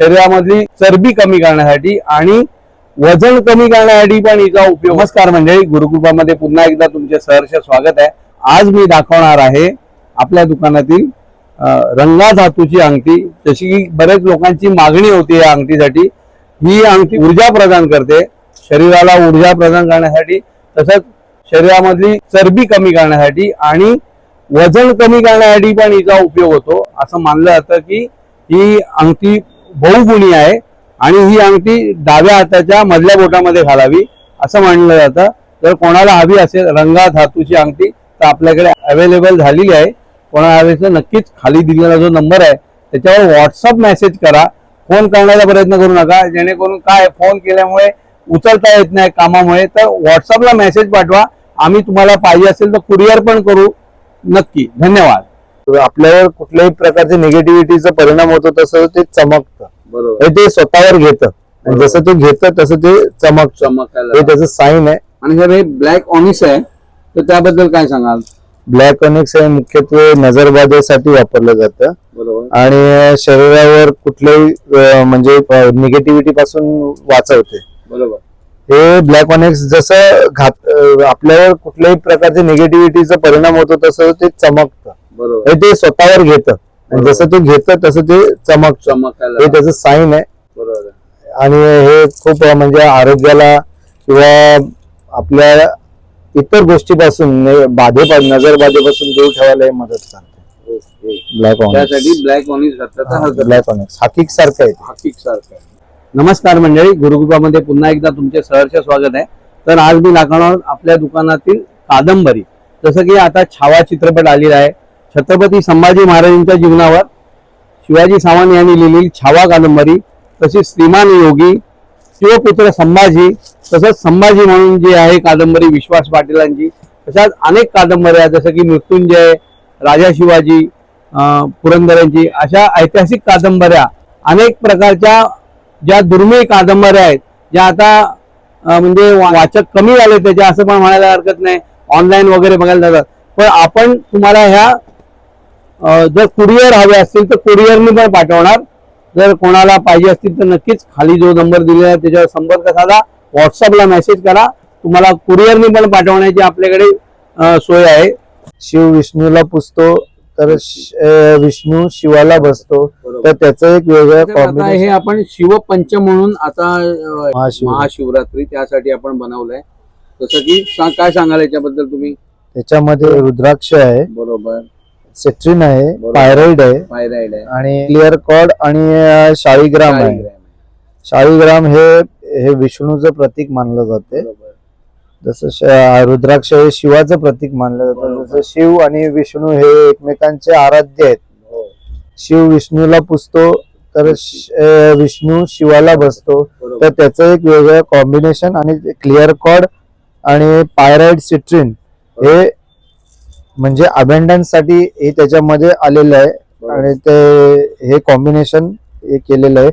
शरीरामधली चरबी कमी करण्यासाठी आणि वजन कमी करण्यासाठी पण हिचा उपयोग. नमस्कार मंडळी गुरुकृपामध्ये पुन्हा एकदा तुमचे सहर्ष स्वागत आहे. आज मी दाखवणार आहे आपल्या दुकानातील रंगा धातूची अंगठी. जशी की बरेच लोकांची मागणी होती या अंगठीसाठी. ही अंगठी ऊर्जा प्रदान करते. शरीराला ऊर्जा प्रदान करण्यासाठी तसंच शरीरामधली चरबी कमी करण्यासाठी आणि वजन कमी करण्यासाठी पण हिचा उपयोग होतो. असं मानलं जातं की ही अंगठी बहुगुणी आहे आणि ही अंगठी डाव्या हाताच्या मधल्या बोटामध्ये घालावी असं मानलं जातं. जर कोणाला हवी असेल रंगा धातूची अंगठी तर आपल्याकडे अवेलेबल झालेली आहे. कोणाला हवी असेल नक्कीच खाली दिलेला जो नंबर आहे त्याच्यावर व्हॉट्सअप मेसेज करा. फोन करण्याचा प्रयत्न करू नका. जेणेकरून काय फोन केल्यामुळे उचलता येत नाही कामामुळे तर व्हॉट्सअपला मेसेज पाठवा. आम्ही तुम्हाला पाहिजे असेल तर कुरिअर पण करू. नक्की. धन्यवाद. आपल्यावर कुठल्याही प्रकारचे निगेटिव्हिटीचा परिणाम होतो तसं ते चमकतं. बरोबर. हे ते स्वतःवर घेतं. जसं ते घेतं तसं ते चमकतं. हे चमकायला त्याचं साईन आहे. आणि जर हे ब्लॅक ऑनिस आहे. तर त्याबद्दल काय सांगाल? ब्लॅक ऑनिक्स हे मुख्यत्वे नजरबाधेसाठी वापरलं जातं. बरोबर. आणि शरीरावर कुठल्याही म्हणजे निगेटिव्हिटी पासून वाचवते. बरोबर. हे ब्लॅक ऑनिक्स जसं घात आपल्यावर कुठल्याही प्रकारचे निगेटिव्हिटीचा परिणाम होतो तसं ते चमकतं. हे ते स्वतःवर घेतं. जसं ते घेतं तसं ते चमकतं चमकायला हे त्याचं साईन आहे. आणि हे खूप म्हणजे आरोग्याला किंवा आपल्या इतर गोष्टीपासून बाधेपासून नजर बाधेपासून दूर ठेवायला हे मदत करते. ब्लॅक त्यासाठी ब्लॅक हरकत ब्लॅक ऑनिक्स हाकिक सारखं आहे. हाकिक सारखं आहे. नमस्कार मंडळी गुरुकृपामध्ये पुन्हा एकदा तुमचे सहर्ष स्वागत आहे. तर आज मी दाखवणार आपल्या दुकानातील कादंबरी. जसं की आता छावा चित्रपट आलेला आहे. छत्रपती संभाजी महाराजांच्या जीवनावर शिवाजी सावंत यांनी लिहिलेली छावा कादंबरी तशीच श्रीमान योगी शिवपुत्र संभाजी तसंच संभाजी म्हणून जी आहे कादंबरी विश्वास पाटीलांची तशाच अनेक कादंबऱ्या जसं की मृत्युंजय राजा शिवाजी पुरंदरांची अशा ऐतिहासिक कादंबऱ्या अनेक प्रकारच्या ज्या दुर्मिळ कादंबऱ्या आहेत ज्या आता म्हणजे वाचक कमी झाले त्याच्या असं पण म्हणायला हरकत नाही ऑनलाईन वगैरे बघायला जातात. पण आपण तुम्हाला ह्या जर कुरिअर हवे असतील तर कुरिअरनी पण पाठवणार. जर कोणाला पाहिजे असतील तर नक्कीच खाली जो नंबर दिलेला आहे त्याच्यावर संपर्क साधा. व्हॉट्सअपला मेसेज करा. तुम्हाला कुरिअरनी पण पाठवण्याची आपल्याकडे सोय आहे. शिव विष्णूला पुजतो तर विष्णू शिवाला बसतो. तर त्याचं एक वेगळं हे आपण शिवपंच म्हणून आता महाशिवरात्री. त्यासाठी आपण बनवलंय. जसं की काय सांगाल याच्याबद्दल तुम्ही? त्याच्यामध्ये रुद्राक्ष आहे. बरोबर. सेट्रिन आहे. पायराइड आहे पायराइड आहे आणि क्लिअर कॉड आणि शाळीग्राम आहे शाळीग्राम हे हे विष्णूचं प्रतीक मानलं जाते. जसं रुद्राक्ष हे शिवाचं प्रतीक मानलं जातं. जसं शिव आणि विष्णू हे एकमेकांचे आराध्य आहेत हो. शिव विष्णूला पुजतो तर विष्णू शिवाला बसतो. तर त्याचं एक वेगळं कॉम्बिनेशन आणि क्लिअर कॉड आणि पायराइड सिट्रिन हे म्हणजे अबेंडन्ससाठी हे त्याच्यामध्ये आलेलं आहे. आणि ते हे कॉम्बिनेशन हे केलेलं आहे.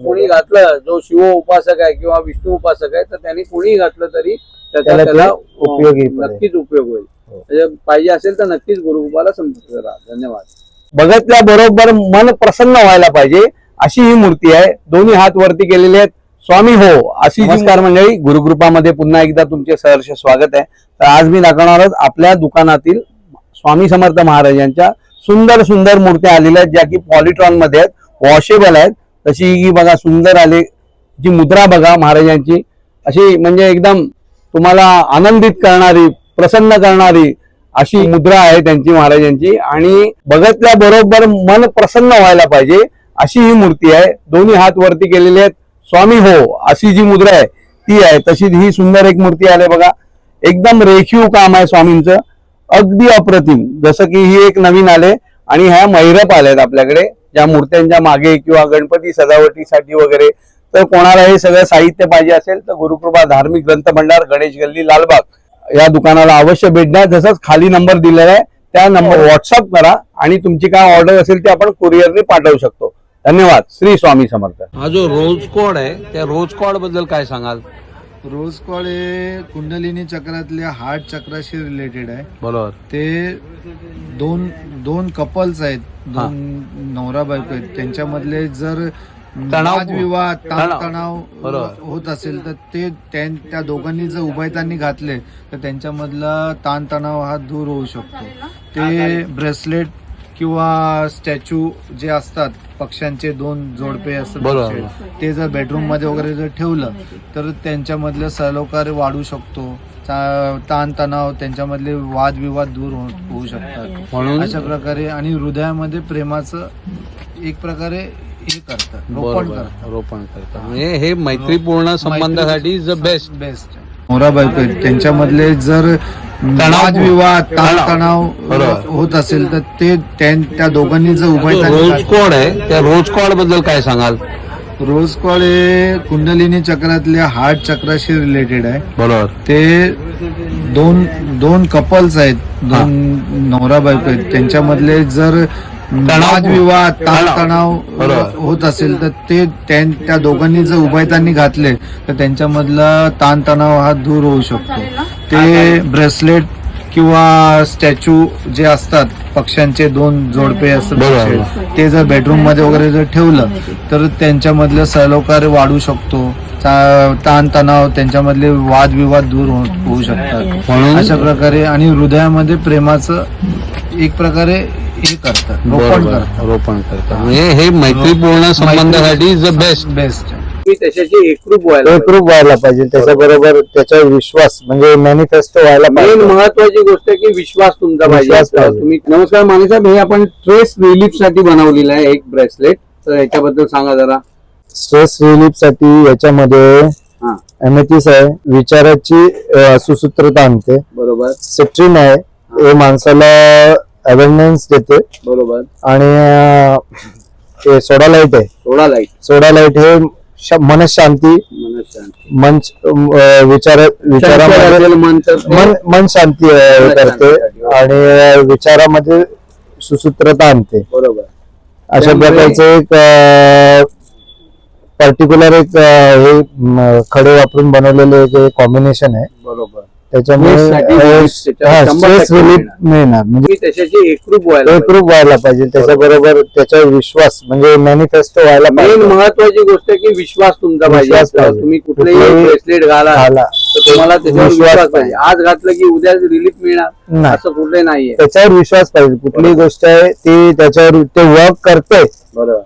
कोणी घातलं जो शिव उपासक आहे किंवा विष्णू उपासक आहे तर त्यांनी कोणी घातलं तरी त्याचा त्याला त्याला उपयोगी अं, पडेल. नक्कीच उपयोग होईल. हो. म्हणजे पाहिजे असेल तर नक्कीच गुरुकृपाला संपर्क करा धन्यवाद. बघितल्या बरोबर मन प्रसन्न व्हायला पाहिजे अशी ही मूर्ती आहे. दोन्ही हात वरती केलेले आहेत. स्वामी हो अशी नमस्कार. मंडळी गुरुकृपामध्ये पुन्हा एकदा तुमचे सहर्ष स्वागत आहे. तर आज मी दाखवणार आहोत आपल्या दुकानातील स्वामी समर्थ महाराजांच्या सुंदर सुंदर मूर्त्या आलेल्या आहेत ज्या की पॉलिट्रॉनमध्ये आहेत. वॉशेबल आहेत. तशी ही बघा सुंदर आले जी मुद्रा बघा महाराजांची अशी म्हणजे एकदम तुम्हाला आनंदित करणारी प्रसन्न करणारी अशी मुद्रा आहे त्यांची महाराजांची आणि बघतल्या बरोबर मन प्रसन्न व्हायला पाहिजे अशी ही मूर्ती आहे. दोन्ही हात वरती केलेले आहेत. स्वामी हो अशी जी मुद्रा आहे ती आहे. तशीच ही सुंदर एक मूर्ती आली बघा. एकदम रेखीव काम आहे स्वामींचं. अगदी अप्रतिम. जसं की ही एक नवीन आले आणि ह्या मैरप आल्यात आपल्याकडे. ज्या मूर्त्यांच्या मागे किंवा गणपती सजावटीसाठी वगैरे. तर कोणाला हे सगळं साहित्य पाहिजे असेल तर गुरुकृपा धार्मिक ग्रंथ भंडार गणेश गल्ली लालबाग या दुकानाला अवश्य भेट द्या. जसंच खाली नंबर दिलेला आहे त्या नंबर व्हॉट्सअप करा आणि तुमची काय ऑर्डर असेल ते आपण कुरिअरने पाठवू शकतो. धन्यवाद. श्री स्वामी समर्थ. हा जो रोज कोड आहे त्या रोज कोडबद्दल काय सांगाल? रोज कॉल हे कुंडलिनी चक्रातल्या हार्ट चक्राशी रिलेटेड आहे. बरोबर. ते दोन दोन कपल्स आहेत. दोन नवरा बायको आहेत. त्यांच्यामधले जर तणाव- वादविवाद तणाव. तणाव बरोबर. होत असेल तर ते त्यां- त्या दोघांनी जर उभयतांनी घातले तर त्यांच्यामधला ताणतणाव हा दूर होऊ शकतो. ते ब्रेसलेट किंवा स्टॅच्यू जे असतात पक्ष्यांचे दोन जोडपे असतात बरोबर. पक्षी, ते जर बेडरूममध्ये वगैरे जर ठेवलं तर त्यांच्यामधलं सलोकार वाढू शकतो. चा- ताणतणाव त्यांच्यामधले वादविवाद दूर हो- होऊ शकतात. म्हणून अशा प्रकारे आणि हृदयामध्ये प्रेमाचं एक प्रकारे हे करतात रोपण बरोबर करतात. रोपण करतात. म्हणजे हे मैत्रीपूर्ण संबंधासाठी इज द बेस्ट बेस्ट मोरा बायको आहेत, त्यांच्यामधले जर वादविवाद तणाव. बरोबर. होत असेल तर ते त्यां- त्या दोघांनी जर रोज कोड आहे? त्या रोज कोडबद्दल काय सांगाल? रोज कॉल हे कुंडलिनी चक्रातल्या हार्ट चक्राशी रिलेटेड आहे. बरोबर. ते दोन दोन कपल्स आहेत. दोन नवरा बायको आहेत. त्यांच्यामधले जर वादविवाद ताणतणाव बरोबर. होत असेल तर ते त्यां- त्या दोघांनी जर उभयतांनी घातले तर त्यांच्यामधला ताणतणाव हा दूर होऊ शकतो. ते ब्रेसलेट किंवा स्टॅच्यू जे असतात पक्ष्यांचे दोन जोडपे असतात ते जर बेडरूममध्ये वगैरे जर ठेवलं तर त्यांच्यामधलं सलोकार वाढू शकतो. ताणतणाव त्यांच्यामधले वादविवाद दूर हो- होऊ शकतात. म्हणून अशा प्रकारे आणि हृदयामध्ये प्रेमाचं एक प्रकारे हे करतात रोपण करतात. रोपण करतात. म्हणजे हे मैत्रीपूर्ण संबंधासाठी इज द बेस्ट बेस्ट त्याच्याशी एकरूप व्हायला एकरूप व्हायला पाहिजे. त्याच्याबरोबर त्याच्यावर विश्वास म्हणजे मॅनिफेस्टो व्हायला मेन पाहिजे. महत्वाची गोष्ट आहे की विश्वास तुमचा पाहिजे विश्वास तर पाहिजे. तुम्ही नमस्कार माने साहेब हे आपण स्ट्रेस रिलीफसाठी बनवलेलं आहे एक ब्रेसलेट तर याच्याबद्दल सांगा जरा. स्ट्रेस रिलीफसाठी याच्यामध्ये हा. एमेथिस आहे. विचाराची अ, सुसूत्रता आणते. बरोबर. सिट्रिन आहे. हे. माणसाला अवेअरनेस देते. बरोबर. आणि अ, हे सोडा लाइट आहे. थोडा लाइट सोडा लाइट हे मनशांती मन विचार विचारामध्ये मन मन शांती करते हो. आणि विचारामध्ये सुसूत्रता आणते. बरोबर. अशा प्रकारचे एक पर्टिक्युलर एक हे खडे वापरून बनवलेले एक कॉम्बिनेशन आहे. बरोबर. त्याच्यामुळे स्ट्रेस रिलीफ मिळणार. म्हणजे त्याच्याशी एकरूप व्हायला. एकरूप व्हायला पाहिजे त्याच्याबरोबर त्याच्यावर विश्वास म्हणजे मॅनिफेस्टो व्हायला मेन पाहिजे. महत्वाची गोष्ट आहे की विश्वास तुमचा पाहिजे. तुम्ही कुठलेही ब्रेसलेट घाला तर तुम्हाला त्याच्यावर विश्वास पाहिजे. आज घातलं की उद्या रिलीफ मिळणार. असं कुठले नाहीये. त्याच्यावर विश्वास पाहिजे. कुठलीही गोष्ट आहे ती त्याच्यावर ते वर्क करते बरोबर.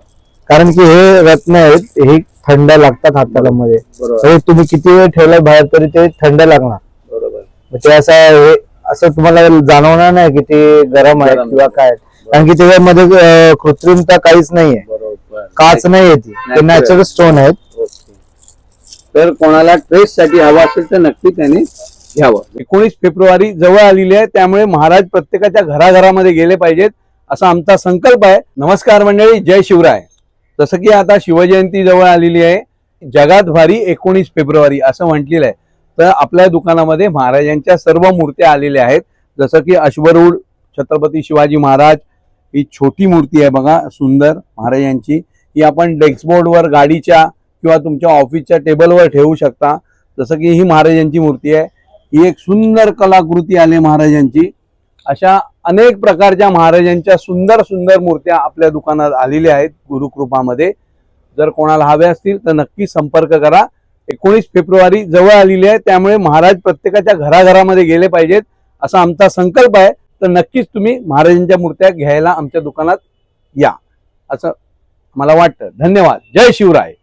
कारण की हे रत्न आहेत हे थंड लागतात हाताला मध्ये हे तुम्ही किती वेळ ठेवलं बाहेर तरी ते थंड लागणार. ते असं हे असं तुम्हाला जाणवणार नाही की ते गरम आहे गरम. किंवा काय. कारण की त्याच्यामध्ये अं, कृत्रिमता काहीच नाहीये. बरोबर. काच नाही ते. Natural. नॅचरल स्टोन आहेत. ओके. तर कोणाला ट्रेस साठी हवा असेल तर नक्की त्याने घ्यावं. एकोणीस फेब्रुवारी जवळ आलेली आहे त्यामुळे महाराज प्रत्येकाच्या घराघरामध्ये गेले पाहिजेत असा आमचा संकल्प आहे. नमस्कार मंडळी जय शिवराय. जसं की आता शिवजयंती जवळ आलेली आहे जगात भारी एकोणीस फेब्रुवारी असं म्हटलेलं आहे. तर आपल्या दुकानामध्ये महाराजांच्या सर्व मूर्त्या आलेल्या आहेत. जसं की अश्वरूढ छत्रपती शिवाजी महाराज ही छोटी मूर्ती आहे बघा सुंदर महाराजांची. ही आपण डेस्कबोर्डवर गाडीच्या किंवा तुमच्या ऑफिसच्या टेबलवर ठेवू शकता. जसं की ही महाराजांची मूर्ती आहे. ही एक सुंदर कलाकृती आली महाराजांची. अशा अनेक प्रकारच्या महाराजांच्या सुंदर सुंदर मूर्त्या आपल्या दुकानात आलेल्या आहेत गुरुकृपामध्ये. जर कोणाला हव्या असतील तर नक्की संपर्क करा. एकोणीस फेब्रुवारी जवळ आलेली आहे. त्यामुळे महाराज प्रत्येकाच्या घराघरामध्ये गेले पाहिजेत असा आमचा संकल्प आहे. तर नक्कीच तुम्ही महाराजांच्या मूर्त्या घ्यायला आमच्या दुकानात या. असं मला वाटतं. धन्यवाद. जय शिवराय.